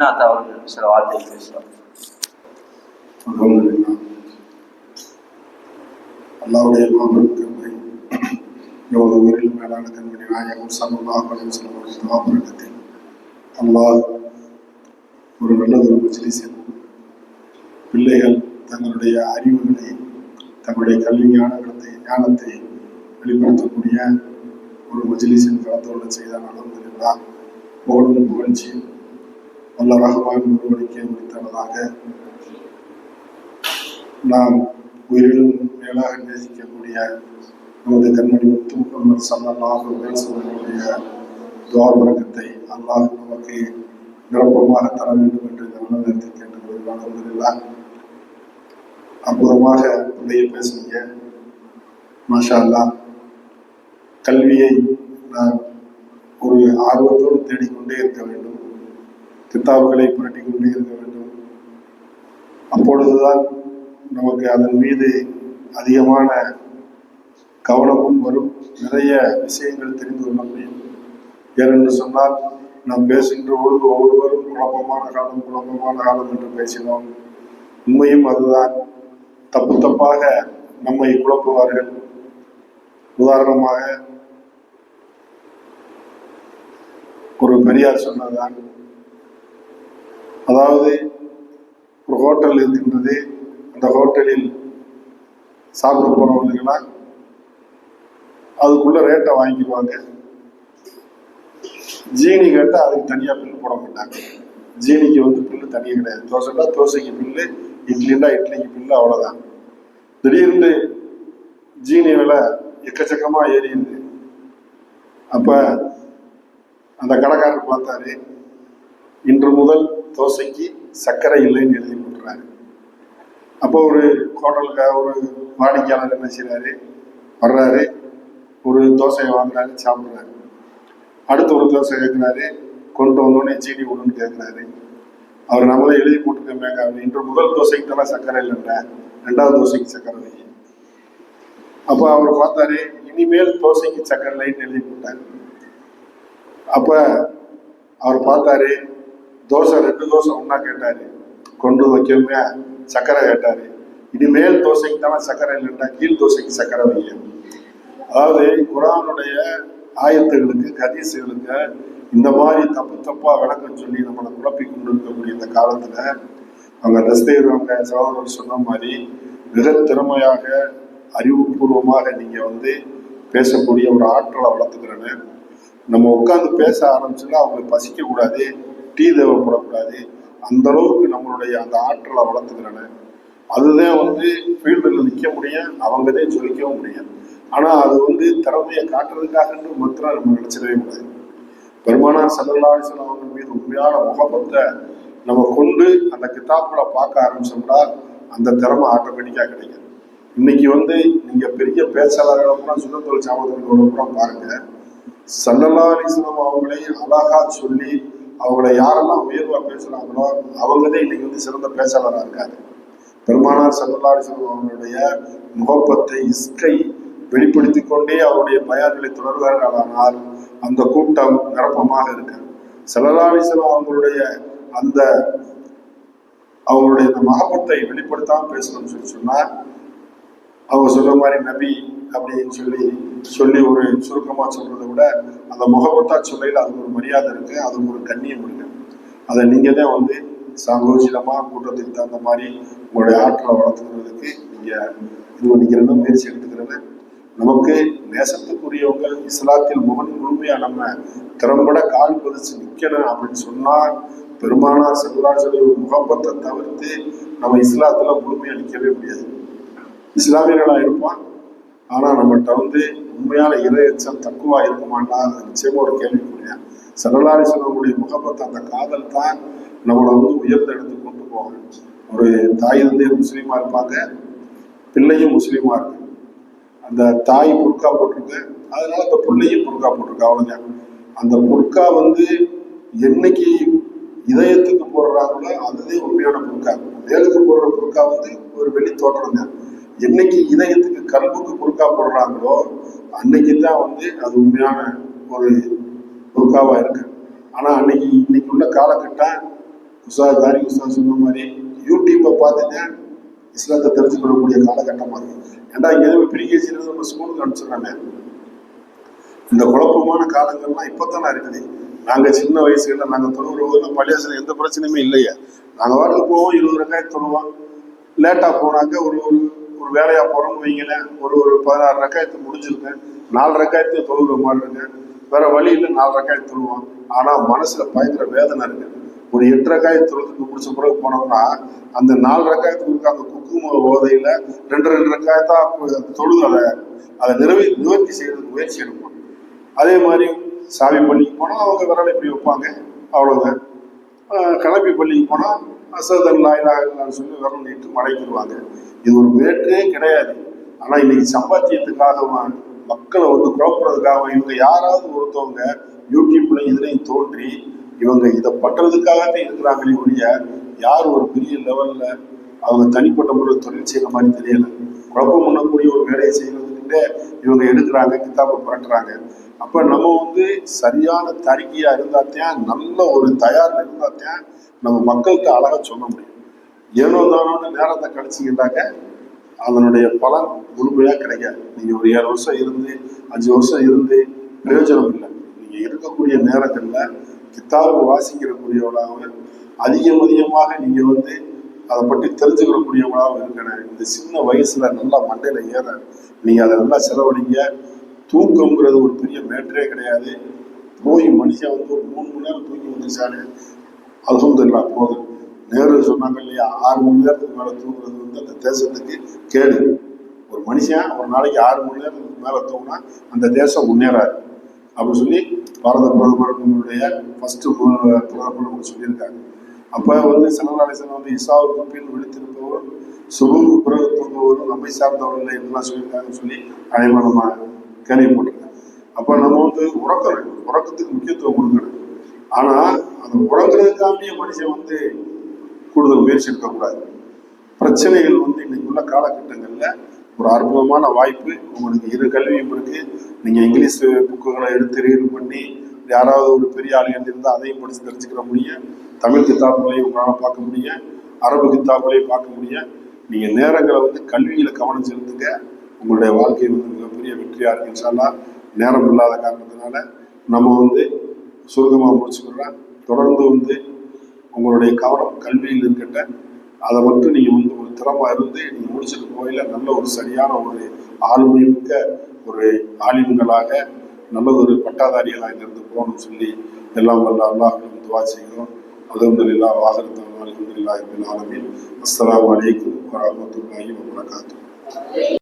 ஸ்ரீநாத் அவர்கள் சில வார்த்தை பேசுவார் அல்ஹம்துலில்லாஹ். மாபெரும் கிருபை எவ்வளவு மேலான நாயகம் அல்லாஹ் ஒரு நல்லதொரு மஜ்லிஸில் பிள்ளைகள் தங்களுடைய அறிவுகளை தங்களுடைய கல்வி ஞானத்தை ஞானத்தை வெளிப்படுத்தக்கூடிய ஒரு மஜ்லிஸில் கலந்து கொள்ள செய்தான் அலமதுல்லா புகழும் புகழ்ச்சியும் வல்ல ரஹ்மான் ஒருவனுக்கே முடித்தனதாக நாம் உயிரிலும் மேலாக நேசிக்கக்கூடிய நமது கண்மணி முத்து முகமது சல்லாஹ் பேசுவதனுடைய துவா அல்லாஹ் நமக்கு நிரப்பமாக தர வேண்டும் என்று இந்த மனதிற்கு கேட்டுக்கொள்கிறான். அல்ஹம்துலில்லாஹ். அற்புதமாக பிள்ளையை பேசுனீங்க மாஷா அல்லா கல்வியை நான் ஒரு ஆர்வத்தோடு தேடிக்கொண்டே இருக்க வேண்டும். கித்தாபுகளை புரட்டி கொண்டே இருக்க வேண்டும். அப்பொழுதுதான் நமக்கு அதன் மீது அதிகமான கவனமும் வரும். நிறைய விஷயங்கள் தெரிந்து கொள்ள முடியும். ஏனென்று சொன்னால் நாம் பேசுகின்ற பொழுது ஒவ்வொருவரும் குழப்பமான காலம் குழப்பமான காலம் என்று பேசினோம். உண்மையும் அதுதான். தப்பு தப்பாக நம்மை குழப்புவார்கள். உதாரணமாக ஒரு பெரியார் சொன்னதுதான் அதாவது ஒரு ஹோட்டல் இருக்கின்றது அந்த ஹோட்டலில் சாப்பிட போறவங்களுக்கெல்லாம் அதுக்குள்ள ரேட்டை வாங்கிக்குவாங்க. ஜீனி கேட்டால் அதுக்கு தனியாக பில்லு போட மாட்டாங்க. ஜீனிக்கு வந்து பில்லு தனியாக கிடையாது. தோசைனா தோசைக்கு பில்லு இட்லின்னா இட்லிக்கு பில்லு அவ்வளோதான் திடீர்னு ஜீனி விலை எக்கச்சக்கமாக ஏறிடுது. அப்போ அந்த கடைக்காரர் பார்த்தாரு இன்று முதல் தோசைக்கு சர்க்கரை இல்லைன்னு எழுதி போட்டுறாரு அப்போ ஒரு ஹோட்டலுக்கு ஒரு வாடிக்கையாளர் என்ன செய்கிறாரு வர்றாரு ஒரு தோசையை வாங்குறாரு சாப்பிட்றாரு. அடுத்து ஒரு தோசை கேட்குறாரு கொண்டு வந்தோடனே சீனி விடுன்னு கேட்குறாரு அவர் நம்மளே எழுதி போட்டுக்கோமேங்க அவர் இன்று முதல் தோசைக்கு தானே சர்க்கரை இல்லைன்ற ரெண்டாவது தோசைக்கு சர்க்கரை வை. அப்போ அவர் பார்த்தாரு இனிமேல் தோசைக்கு சர்க்கரை இல்லைன்னு எழுதி போட்டார் அப்போ அவர் பார்த்தாரு தோசை ரெண்டு தோசை ஒன்றா கேட்டார். கொண்டு வைக்கவுமே சக்கரை கேட்டார். இனிமேல் தோசைக்கு தானே சக்கரை இல்லைன்னா கீழ் தோசைக்கு சக்கரை வைங்க. அதாவது குரானுடைய ஆயத்துகளுக்கு கதீசுகளுக்கு இந்த மாதிரி தப்பு தப்பாக விளக்கம் சொல்லி நம்மளை குழப்பி கொண்டு இருக்கக்கூடிய இந்த காலத்தில் அவங்க தஸ்தேர் அவங்க சகோதரர் சொன்ன மாதிரி மிக திறமையாக அறிவுபூர்வமாக நீங்கள் வந்து பேசக்கூடிய ஒரு ஆற்றலை வளர்த்துக்கிறேன்னு. நம்ம உட்காந்து பேச ஆரம்பிச்சுன்னா அவங்களுக்கு பசிக்கக்கூடாது டீ தேவைப்படக்கூடாது அந்த அளவுக்கு நம்மளுடைய அந்த ஆற்றலை வளர்த்துக்கிறேன்னு அதுதான் வந்து ஃபீல்டில் நிற்க முடியும் அவங்கதே சொல்லிக்கவும் முடியும் ஆனால் அது வந்து திறமையை காட்டுறதுக்காக மாத்திரம் நம்ம நினைச்சிடவே முடியாது. பெருமானார் சல்லல்லாஹு அவங்க மீது உண்மையான முகப்பத்தை நம்ம கொண்டு அந்த கிதாப்களை பார்க்க ஆரம்பிச்சோம்னா அந்த திறமை ஆட்டோமேட்டிக்காக கிடைக்கும். இன்னைக்கு வந்து நீங்கள் பெரிய பேச்சாளர்களை கூட சுண்ணத்தொழில் சாமத்தோட கூட பாருங்க. சல்லல்லா அலிஸ்லாம் அவங்களையும் அழகா சொல்லி அவங்கள யாரெல்லாம் உயர்வா பேசுறாங்களோ அவங்கதான் இன்னைக்கு வந்து சிறந்த பேச்சாளராக இருக்காங்க. பெருமானார் சல்லல்லா அவங்களுடைய முகப்பத்தை இஸ்கை வெளிப்படுத்தி கொண்டே அவருடைய பயார்களை தொடர்வார்களானால் அந்த கூட்டம் நிரப்பமாக இருக்கு சல்லல்லா அவங்களுடைய அந்த அவங்களுடைய இந்த மகப்பத்தை வெளிப்படுத்தாமல் பேசணும்னு சொல்லி சொன்னா அவங்க சொல்ற மாதிரி நபி அப்படின்னு சொல்லி சொல்லி ஒரு சுருக்கமாக சொல்றதை விட அந்த முகமத்தா சொல்லையில் அதுக்கு ஒரு மரியாதை இருக்கு அதுக்கு ஒரு கண்ணியம் இருக்கு. அதை நீங்க தான் வந்து சங்கோஜிதமா கூட்டத்துக்கு தகுந்த மாதிரி உங்களுடைய ஆற்றலை வளர்த்துக்கிறதுக்கு நீங்க இது பண்ணிக்கிறத முயற்சி எடுத்துக்கிறது. நமக்கு நேசத்துக்குரியவங்க இஸ்லாத்தில் முகன் முழுமையா நம்ம திறம்பட கால் பதிச்சு நிக்கணும் அப்படின்னு சொன்னா பெருமானா செல்லாசலி ஒரு முகப்பத்தை தவிர்த்து நம்ம இஸ்லாத்துல முழுமையா நிக்கவே முடியாது. இஸ்லாமியர்களாக இருப்பான் ஆனால் நம்மகிட்ட வந்து உண்மையான இறையச்சம் தக்குவா இருக்குமாண்டா அது நிச்சயமாக ஒரு கேள்விக்குரிய சரலாரி சொல்லக்கூடிய முகப்பத்தை அந்த காதல் தான் நம்மளை வந்து உயர்ந்த இடத்துக்கு கொண்டு போகும் ஒரு தாய் வந்து முஸ்லீமா இருப்பாங்க பிள்ளையும் முஸ்லீமா இருக்கு. அந்த தாய் புர்கா போட்டிருக்கு அதனால அந்த பிள்ளையும் புர்கா போட்டிருக்கு அவ்வளவுதான் அந்த புர்கா வந்து என்னைக்கு இதயத்துக்கு போடுறாங்களோ அதுதான் உண்மையான புர்கா. வேலுக்கு போடுற புர்கா வந்து ஒரு வெளி தோற்றம் தான் என்னைக்கு இதயத்துக்கு கல்புக்கு குறுக்கா போடுறாங்களோ அன்னைக்கு தான் வந்து அது உண்மையான ஒரு புர்காவா இருக்கு. ஆனா அன்னைக்கு இன்னைக்கு உள்ள காலகட்டம் உஷா தாரி உஷா சொன்ன மாதிரி யூடியூப்பை பார்த்துட்டு இஸ்லாத்தை தெரிஞ்சுக்கொள்ளக்கூடிய காலகட்டமாக இருக்கு ஏன்டா இங்கே எதுவும் பிரிகேஜிலிருந்து நம்ம ஸ்கூலுக்கு அனுப்பிச்சிடுறாங்க. இந்த குழப்பமான காலங்கள்லாம் இப்போத்தானே இருக்குது. நாங்கள் சின்ன வயசுல நாங்கள் தொழுகிறவங்க பள்ளியாசில் எந்த பிரச்சனையுமே இல்லையா. நாங்கள் வாட்டுக்கு போவோம் இருபது ரக்காய் தொழுவோம் லேட்டாக போனாக்க ஒரு ஒரு ஒரு வேலையாக போகிறோம்னு வைங்களேன். ஒரு ஒரு பதினாறு ரக்காயத்து முடிஞ்சிருக்கேன் நாலு ரக்காயத்தையும் தொழுகிற மாதிரி இருக்கேன் வேற வழியில் நாலு ரக்காயத்து தொழுவோம் ஆனால் மனசில் பயங்கர வேதனை இருக்கு. ஒரு எட்டு ரக்காயத்து தொழுதுக்கு முடிச்ச பிறகு போனோம்னா அந்த நாலு ரக்காயத்துக்கு இருக்க அந்த குக்கும ஓதையில் ரெண்டு ரெண்டு ரக்காயத்தா தொழுது அதை அதை நிறைவே நிவர்த்தி செய்யறதுக்கு முயற்சி எடுப்போம். அதே மாதிரி சாமி பள்ளிக்கு போனால் அவங்க விரலை இப்படி வைப்பாங்க. அவ்வளோதான் கிளம்பி கலப்பி பள்ளிக்கு போனால் அசோதன் லாயிலான்னு சொல்லி விரல் நீட்டு மடக்கிடுவாங்க இது ஒரு வேற்றே கிடையாது. ஆனால் இன்னைக்கு சம்பாத்தியத்துக்காக மக்களை வந்து குழப்புறதுக்காக இவங்க யாராவது ஒருத்தவங்க யூடியூப்ல இதுலையும் தோன்றி இவங்க இதை பண்றதுக்காகவே இருக்கிறாங்களே ஒழிய யார் ஒரு பெரிய லெவல்ல அவங்க தனிப்பட்ட முறையில் தொழில் செய்யற மாதிரி தெரியல. குழப்பம் பண்ணக்கூடிய ஒரு வேலையை செய்யறதுக்குன்னே இவங்க எடுக்கிறாங்க கித்தாப்பை புரட்டுறாங்க. அப்ப நம்ம வந்து சரியான தரிக்கையா இருந்தாத்தான் நல்ல ஒரு தயார் இருந்தாத்தான் நம்ம மக்கள்கிட்ட அழகாக சொல்ல முடியும். ஏனோ தானோன்னு நேரத்தை கழிச்சிக்கிட்டாக்க அதனுடைய பலன் முழுமையா கிடைக்காது. நீங்க ஒரு ஏழு வருஷம் இருந்து அஞ்சு வருஷம் இருந்து பிரயோஜனம் இல்லை. நீங்க இருக்கக்கூடிய நேரங்கள்ல கித்தாபு வாசிக்கிறக்கூடியவளாக அதிகம் அதிகமாக நீங்க வந்து அதை பற்றி தெரிஞ்சுக்கிறக்கூடியவங்களாக இருக்கணும் இந்த சின்ன வயசில் நல்லா மண்டையில் ஏற நீங்கள் அதை நல்லா செலவழிங்க. தூக்கங்கிறது ஒரு பெரிய மேட்டரே கிடையாது. போய் மனுஷன் வந்து ஒரு மூணு மணி நேரம் தூங்கி வந்துச்சாலே தெரியல போதும். நேரு சொன்னாங்க இல்லையா ஆறு மணி நேரத்துக்கு மேலே தூங்குறது வந்து அந்த தேசத்துக்கு கேடு. ஒரு மனுஷன் ஒரு நாளைக்கு ஆறு மணி நேரத்துக்கு மேலே தூங்கினா அந்த தேசம் முன்னேறாது. அப்படின்னு சொல்லி பாரத பிரதமர் உங்களுடைய ஃபஸ்ட்டு பிரதமர் சொல்லியிருக்காங்க. அப்போ வந்து செலவாலேசன் வந்து இசாவுக்கு பின் விடுத்திருப்பவர் சுபுக்கு பிறகு தூங்குவதும் நம்மை சார்ந்தவர்கள் என்னெல்லாம் சொல்லியிருக்காங்கன்னு சொல்லி அனைவரும் நம்ம கேள்விப்பட்டிருக்கேன் அப்போ நம்ம வந்து உறக்கணும் உறக்கத்துக்கு முக்கியத்துவம் கொடுக்கணும். ஆனால் அந்த உறங்குறதுக்காண்டிய மனுஷன் வந்து கூடுதல் முயற்சி எடுக்கக்கூடாது. பிரச்சனைகள் வந்து இன்னைக்கு உள்ள காலகட்டங்களில் ஒரு அற்புதமான வாய்ப்பு. உங்களுக்கு இரு கல்வியும் இருக்குது நீங்கள் இங்கிலீஷ் புக்குகளை எடுத்து ரீட் பண்ணி யாராவது ஒரு பெரிய ஆள் எழுதியிருந்தால் அதையும் படித்து தெரிஞ்சுக்கிற முடியும் தமிழ் கித்தாப்புகளையும் உங்களால் பார்க்க முடியும் அரபு கித்தாப்புகளையும் பார்க்க முடியும் நீங்கள் நேரங்களை வந்து கல்வியில் கவனம் செலுத்துங்க. உங்களுடைய வாழ்க்கை வந்து மிகப்பெரிய வெற்றியாக இருக்குன்னு இன்ஷால்லா. நேரம் இல்லாத காரணத்தினால நம்ம வந்து சுருக்கமாக முடிச்சுக்கிறோம் தொடர்ந்து வந்து உங்களுடைய கவனம் கல்வியில் இருக்கட்ட அதை மட்டும் நீங்கள் வந்து ஒரு திறமாக இருந்து நீங்கள் முடிச்சுட்டு போயில நல்ல ஒரு சரியான ஒரு ஆளுமை மிக்க ஒரு ஆலிம்களாக நல்ல ஒரு பட்டாதாரிகளாக இருந்து போகணும்னு சொல்லி எல்லாம் வல்ல அல்லாஹும் துவா செய்கிறோம். அலமதுல்லா வாகரத்தான் அலமதுல்லா ஆலமின். அஸ்லாம் வலைக்கும் வரமத்துல்லாஹி வபரகாத்துஹு.